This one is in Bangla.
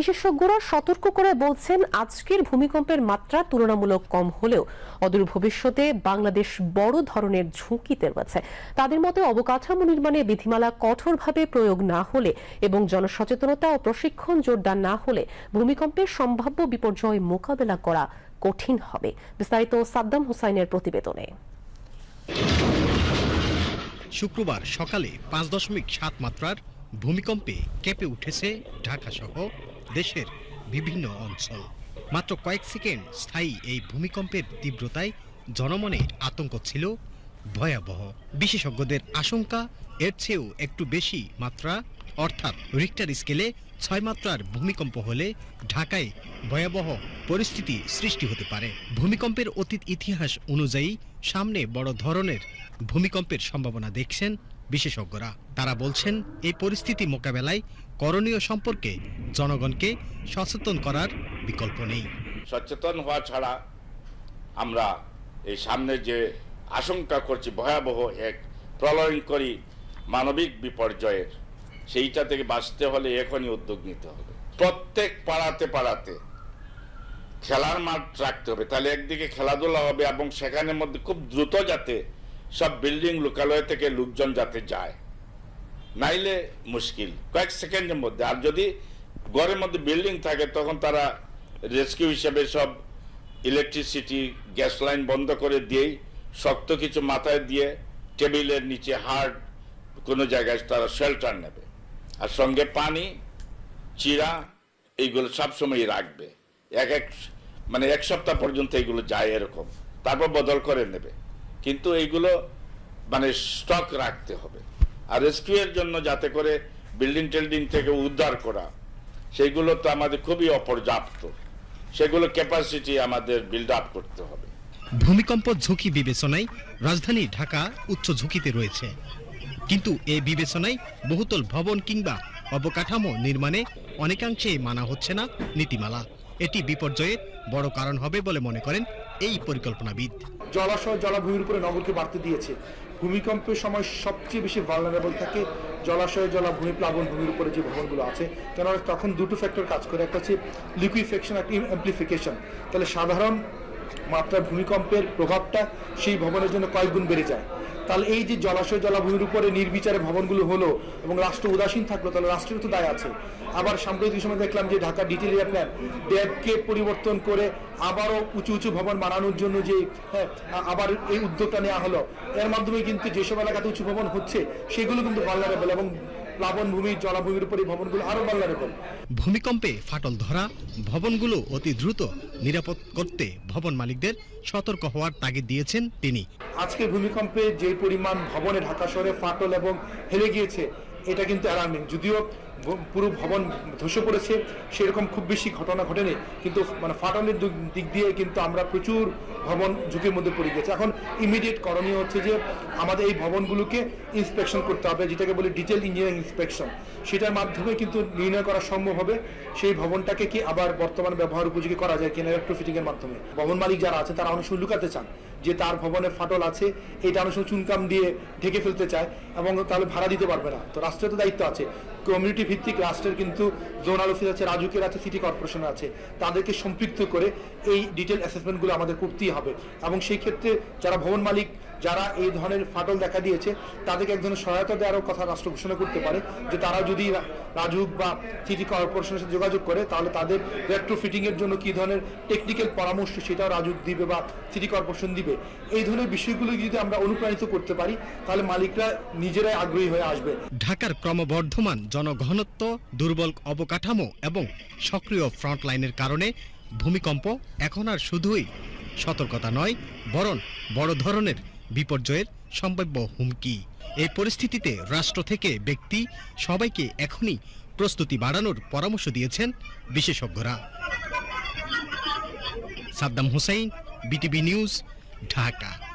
বিশেষজ্ঞরা সতর্ক করে বলছেন, আজকের ভূমিকম্পের মাত্রা তুলনামূলক কম হলেও অদূর ভবিষ্যতে বাংলাদেশ বড় ধরনের ঝুঁকিতে রয়েছে তাদের মতে অবকাঠামো নির্মাণে বিধিমালা কঠোরভাবে প্রয়োগ না হলে এবং জনসচেতনতা ও প্রশিক্ষণ জোরদার না হলে ভূমিকম্পের সম্ভাব্য বিপর্যয় মোকাবেলা করা কঠিন হবে। বিস্তারিত সাদ্দাম হুসাইনের প্রতিবেদনে। শুক্রবার সকালে পাঁচ দশমিক সাত মাত্রার ভূমিকম্পে কেঁপে উঠেছে ঢাকা সহ দেশের বিভিন্ন অঞ্চল। মাত্র কয়েক সেকেন্ড স্থায়ী এই ভূমিকম্পের তীব্রতায় জনমনে আতঙ্ক ছিল ভয়াবহ। বিশেষজ্ঞদের আশঙ্কা, এর চেয়েও একটু বেশি মাত্রা, অর্থাৎ রিক্টার স্কেলে ছয় মাত্রার ভূমিকম্প হলে ঢাকায় ভয়াবহ পরিস্থিতি সৃষ্টি হতে পারে। ভূমিকম্পের অতীত ইতিহাস অনুযায়ী সামনে বড় ধরনের ভূমিকম্পের সম্ভাবনা দেখছেন বিশেষজ্ঞরা তারা বলছেন, এই পরিস্থিতি মোকাবেলায় করণীয় সম্পর্কে জনগণকে সচেতন করার বিকল্প নেই। সচেতন হওয়া ছাড়া আমরা এই সামনে যে আশঙ্কা করছি, ভয়াবহ এক প্রলয়ঙ্করী মানবিক বিপর্যয়ের, সেইটা থেকে বাঁচতে হলে এখনই উদ্যোগ নিতে হবে। প্রত্যেক পাড়াতে পাড়াতে খেলার মাঠ রাখতে হবে। তাহলে একদিকে খেলাধুলা হবে এবং সেখানের মধ্যে খুব দ্রুত যাতে সব বিল্ডিং লোকালয় থেকে লোকজন যাতে যায়, নাইলে মুশকিল। কয়েক সেকেন্ডের মধ্যে। আর যদি ঘরের মধ্যে বিল্ডিং থাকে, তখন তারা রেস্কিউ হিসেবে সব ইলেকট্রিসিটি, গ্যাস লাইন বন্ধ করে দিয়েই শক্ত কিছু মাথায় দিয়ে টেবিলের নিচে হার্ড কোনো জায়গায় তারা শেল্টার নেবে। আর সঙ্গে পানি, চিরা, এইগুলো সবসময় রাখবে। এক এক মানে এক সপ্তাহ পর্যন্ত এইগুলো যায় এরকম। তারপর বদল করে নেবে। কিন্তু এইগুলো মানে স্টক রাখতে হবে। আর রেস্কিউয়ের জন্য যাতে করে বিল্ডিং টিল্ডিং থেকে উদ্ধার করা, সেইগুলো তো আমাদের খুবই অপর্যাপ্ত। সেগুলো ক্যাপাসিটি আমাদের বিল্ড আপ করতে হবে। ভূমিকম্প ঝুঁকি বিবেচনায় রাজধানী ঢাকা উচ্চ ঝুঁকিতে রয়েছে। কিন্তু এই বিবেচনায় বহুতল ভবন কিংবা অবকাঠামো নির্মাণে অনেকাংশেই মানা হচ্ছে না নীতিমালা। এটি বিপর্যয়ের বড় কারণ হবে বলে মনে করেন এই পরিকল্পনাবিদ। জলাশয়, জলাভূমির উপরে নগরকে বাড়তে দিয়েছে। ভূমিকম্পের সময় সবচেয়ে বেশি ভালনারেবল থাকে জলাশয়, জলাভূমি, প্লাবন ভূমির উপরে যে ভবনগুলো আছে। কেননা তখন দুটো ফ্যাক্টর কাজ করে, একটা হচ্ছে লিকুইফেকশন একটা অ্যাম্প্লিফিকেশন তাহলে সাধারণ মাত্রার ভূমিকম্পের প্রভাবটা সেই ভবনের জন্য কয়েক গুণ বেড়ে যায়। তাহলে এই যে জলাশয় জলাভূমির উপরে নির্বিচারে ভবনগুলো হলো এবং রাষ্ট্র উদাসীন থাকল তাহলে রাষ্ট্রের তো দায় আছে। আবার সাম্প্রতিক সময় দেখলাম যে ঢাকা ডিটেল প্ল্যান ড্যাবকে পরিবর্তন করে আবারও উঁচু উঁচু ভবন বানানোর জন্য যে হ্যাঁ, আবার এই উদ্যোগটা নেওয়া হলো। এর মাধ্যমে কিন্তু যেসব এলাকাতে উঁচু ভবন হচ্ছে সেগুলো কিন্তু ভালনারেবল এবং প্লাবন ভূমি জলাভূমির উপরে ভবনগুলো আরও ভালনারেবল ভূমিকম্পে ফাটল ধরা ভবনগুলো অতি দ্রুত নিরাপদ করতে ভবন মালিকদের সতর্ক হওয়ার তাগিদ দিয়েছেন তিনি। আজকে ভূমিকম্পে যে পরিমাণ ভবনে ঢাকা শহরে ফাটল এবং হেলে গিয়েছে এটা কিন্তু অ্যালার্মিং যদিও পুরো ভবন ধসে পড়েছে, সেরকম খুব বেশি ঘটনা ঘটেনি। কিন্তু মানে ফাটলের দিক- দিয়ে কিন্তু আমরা প্রচুর ভবন ঝুঁকির মধ্যে পড়ে গেছে। এখন ইমিডিয়েট করণীয় হচ্ছে যে আমাদের এই ভবনগুলোকে ইন্সপেকশন করতে হবে, যেটাকে বলে ডিটেল ইঞ্জিনিয়ারিং ইন্সপেকশন সেটার মাধ্যমে কিন্তু নির্ণয় করা সম্ভব হবে, সেই ভবনটাকে কি আবার বর্তমান ব্যবহার উপযোগী করা যায় কিনা ইলেকট্রোফিটিং এর মাধ্যমে। ভবন মালিক যারা আছে তারা অনেক সময় লুকাতে চান। যে তার ভবনে ফাটল আছে এটা অনেক চুনকাম দিয়ে ঢেকে ফেলতে চায় এবং তাহলে ভাড়া দিতে পারবে না। তো রাষ্ট্রের তো দায়িত্ব আছে। কমিউনিটি ভিত্তিক রাষ্ট্রের কিন্তু জোনাল অফিস আছে রাজুকের আছে সিটি কর্পোরেশন আছে। তাদেরকে সম্পৃক্ত করে এই ডিটেল অ্যাসেসমেন্টগুলো আমাদের করতেই হবে। এবং সেই ক্ষেত্রে যারা ভবন মালিক যারা এই ধরনের ফাটল দেখা দিয়েছে, তাদেরকে এক ধরনের সহায়তা দেওয়ারও কথা রাষ্ট্র ঘোষণা করতে পারে। যে তারা যদি রাজুক বা সিটি কর্পোরেশনের সাথে যোগাযোগ করে, তাহলে তাদের রেট্রোফিটিং ফিটিংয়ের জন্য কী ধরনের টেকনিক্যাল পরামর্শ সেটাও রাজুক দিবে বা সিটি কর্পোরেশন দিবে। এই ধরনের বিষয়গুলো যদি আমরা অনুপ্রাণিত করতে পারি, তাহলে মালিকরা নিজেরাই আগ্রহী হয়ে আসবে। ঢাকার ক্রমবর্ধমান জনঘনত্ব, দুর্বল অবকাঠামো এবং সক্রিয় ফ্রন্ট লাইনের কারণে ভূমিকম্প এখন আর শুধুই সতর্কতা নয়, বরং বড় ধরনের বিপর্যয়ের সম্ভাব্য হুমকি। এই পরিস্থিতিতে রাষ্ট্র থেকে ব্যক্তি সবাইকে এখনই প্রস্তুতি বাড়ানোর পরামর্শ দিয়েছেন বিশেষজ্ঞরা। Saddam Hussain, BTV news, Dhaka.